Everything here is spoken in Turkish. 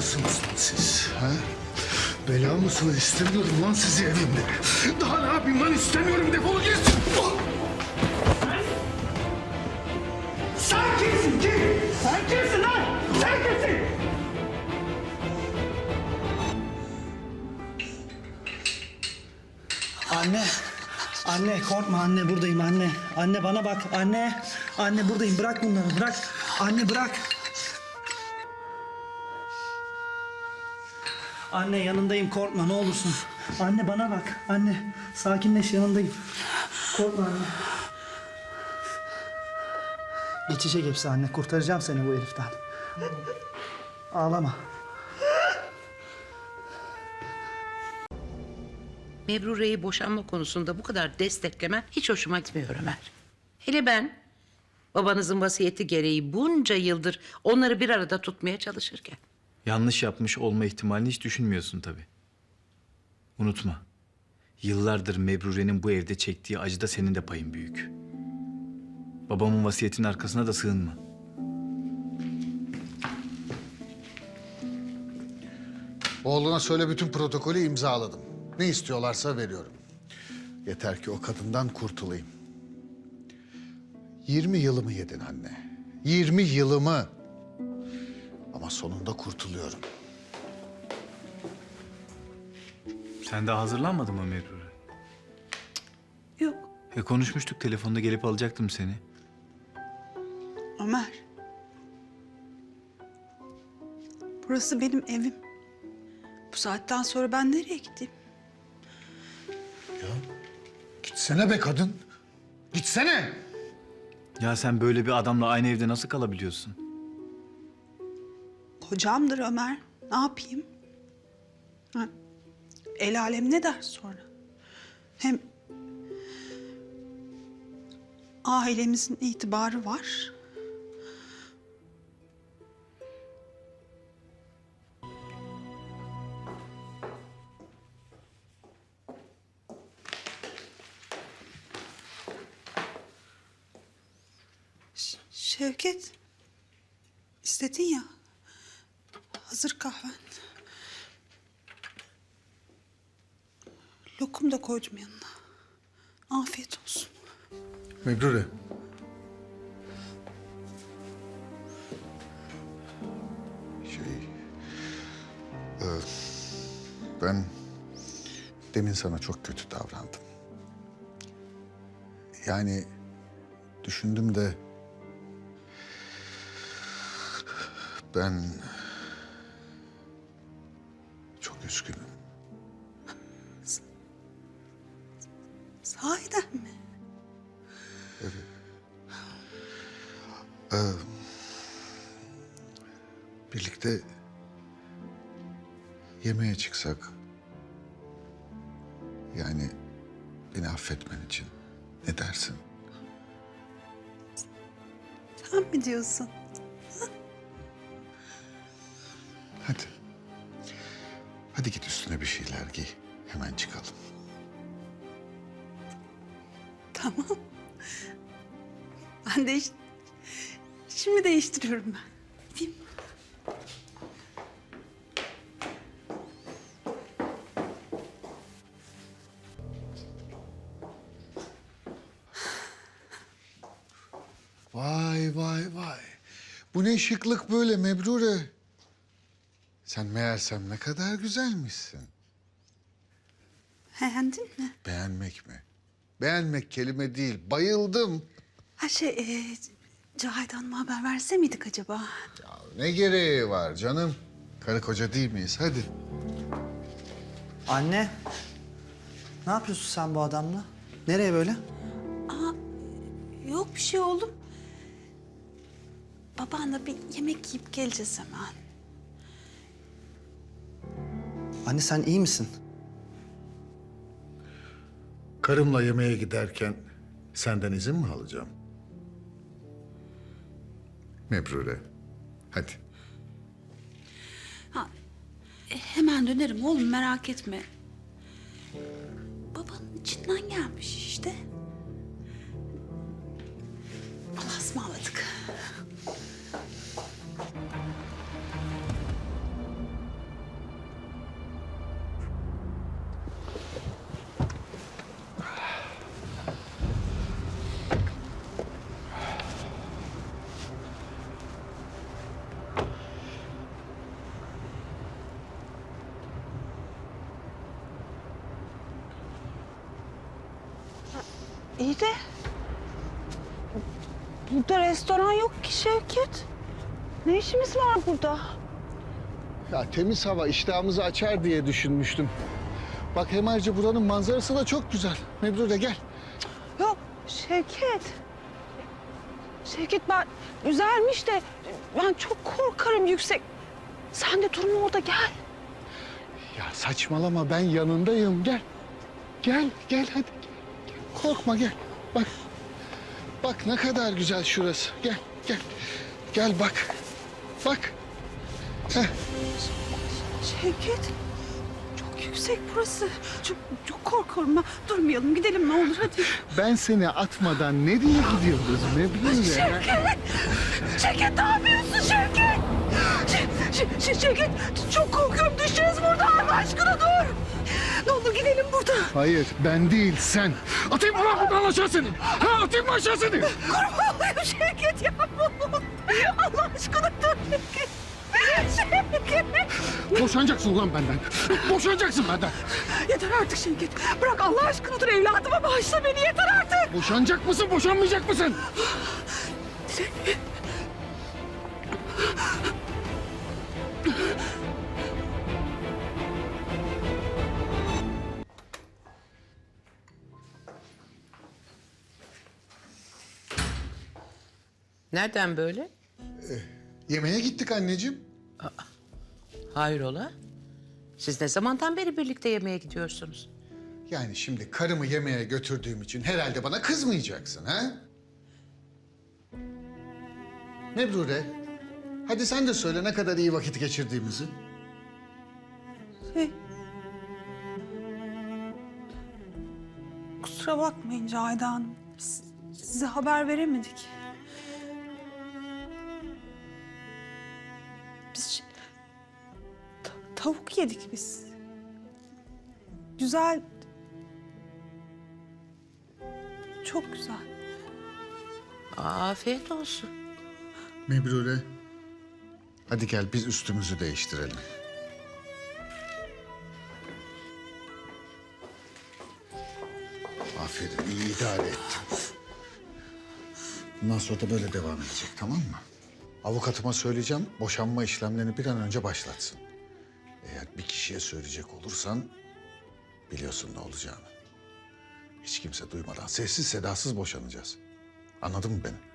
mısınız siz? Ha? Bela mısınız? İstemiyorum lan sizi evimde. Daha ne yapayım lan? İstemiyorum. Defolu git. Oh! Sen kimsin kim? Sen kimsin lan? Sen kimsin? Anne. Anne korkma anne buradayım anne. Anne bana bak anne. Anne buradayım bırak bunları bırak. Anne bırak. Anne yanındayım korkma ne olursun. Anne bana bak anne. Sakinleş yanındayım. Korkma anne. Geçecek hepsi anne. Kurtaracağım seni bu heriften. Ağlama. Mebrure'yi boşanma konusunda bu kadar desteklemen hiç hoşuma gitmiyor Ömer. Hele ben babanızın vasiyeti gereği bunca yıldır onları bir arada tutmaya çalışırken. Yanlış yapmış olma ihtimalini hiç düşünmüyorsun tabii. Unutma. Yıllardır Mebrure'nin bu evde çektiği acıda senin de payın büyük. Babamın vasiyetinin arkasına da sığınma. Oğluna söyle bütün protokolü imzaladım. Ne istiyorlarsa veriyorum. Yeter ki o kadından kurtulayım. 20 yılımı yedin anne. 20 yılımı. Ama sonunda kurtuluyorum. Sen daha hazırlanmadın mı Mebrure? Yok E konuşmuştuk telefonda gelip alacaktım seni. Ömer. Burası benim evim. Bu saatten sonra ben nereye gideyim? Gitsene be kadın. Gitsene. Ya sen böyle bir adamla aynı evde nasıl kalabiliyorsun? Kocamdır Ömer. Ne yapayım? Ha? El alem ne der sonra? Hem ailemizin itibarı var. Şevket, istedin ya. Hazır kahven. Lokum da koydum yanına. Afiyet olsun. Mebrure. Şey... e, ben demin sana çok kötü davrandım. Yani düşündüm de... Ben... Üzgünüm. Sahiden mi? Birlikte yemeğe çıksak. Yani beni affetmen için. Ne dersin? Sen mi diyorsun? Hadi. Hadi git üstüne bir şeyler giy. Hemen çıkalım. Tamam. Ben değiş... Şimdi değiştiriyorum ben. Gideyim. Vay vay vay. Bu ne şıklık böyle Mebrure. Sen meğersem ne kadar güzelmişsin. Beğendin mi? Beğenmek mi? Beğenmek kelime değil. Bayıldım. Ha şey, e, Cahide Hanım'a haber verse miydik acaba? Ya ne gereği var canım? Karı koca değil miyiz? Hadi. Anne. Ne yapıyorsun sen bu adamla? Nereye böyle? Yok bir şey oğlum. Babanla bir yemek yiyip geleceğiz hemen. Anne sen iyi misin? Karımla yemeğe giderken senden izin mi alacağım? Mebrure. Hadi. E, hemen dönerim oğlum merak etme. Babanın içinden gelmiş işte. İyi de burada restoran yok ki Şevket. Ne işimiz var burada? Ya temiz hava iştahımızı açar diye düşünmüştüm. Bak hem ayrıca buranın manzarası da çok güzel. Mebrure gel. Yok Şevket. Şevket ben güzelmiş de ben çok korkarım yüksek. Sen de durma orada gel. Ya saçmalama ben yanındayım gel. Gel gel hadi. Korkma gel. Bak. Bak ne kadar güzel şurası. Gel gel. Gel bak. Bak. Heh. Şevket çok yüksek burası. Çok, çok korkuyorum ben. Durmayalım gidelim ne olur hadi. Ben seni atmadan nereye gidiyoruz Mebrure? Şevket ne yapıyorsun Şevket? Ş- Ş- Ş- Şevket çok korkuyorum düşeceğiz burada Allah aşkına dur. Ne olur gidelim buradan. Hayır ben değil sen. Atayım mı lan buradan aşağı seni? Ha atayım mı aşağı seni? Kurban olayım Şevket yapma. Allah aşkına dur Şevket. Şevket. Boşanacaksın lan benden. Boşanacaksın benden. Yeter artık Şevket. Bırak Allah aşkına dur evladıma bağışla beni yeter artık. Boşanacak mısın boşanmayacak mısın? Nereden böyle? Yemeğe gittik anneciğim. Hayrola? Siz ne zamandan beri birlikte yemeğe gidiyorsunuz? Yani şimdi karımı yemeğe götürdüğüm için herhalde bana kızmayacaksın ha? Mebrure, hadi sen de söyle ne kadar iyi vakit geçirdiğimizi. Şey... Kusura bakmayın Cahide Hanım. S- Size haber veremedik. Yedik biz. Güzel. Çok güzel. Afiyet olsun. Mebrure, hadi gel biz üstümüzü değiştirelim. Aferin, iyi idare ettin. Bundan sonra da böyle devam edecek, tamam mı? Avukatıma söyleyeceğim, boşanma işlemlerini bir an önce başlatsın. Bir kişiye söyleyecek olursan biliyorsun ne olacağını. Hiç kimse duymadan sessiz sedasız boşanacağız. Anladın mı beni?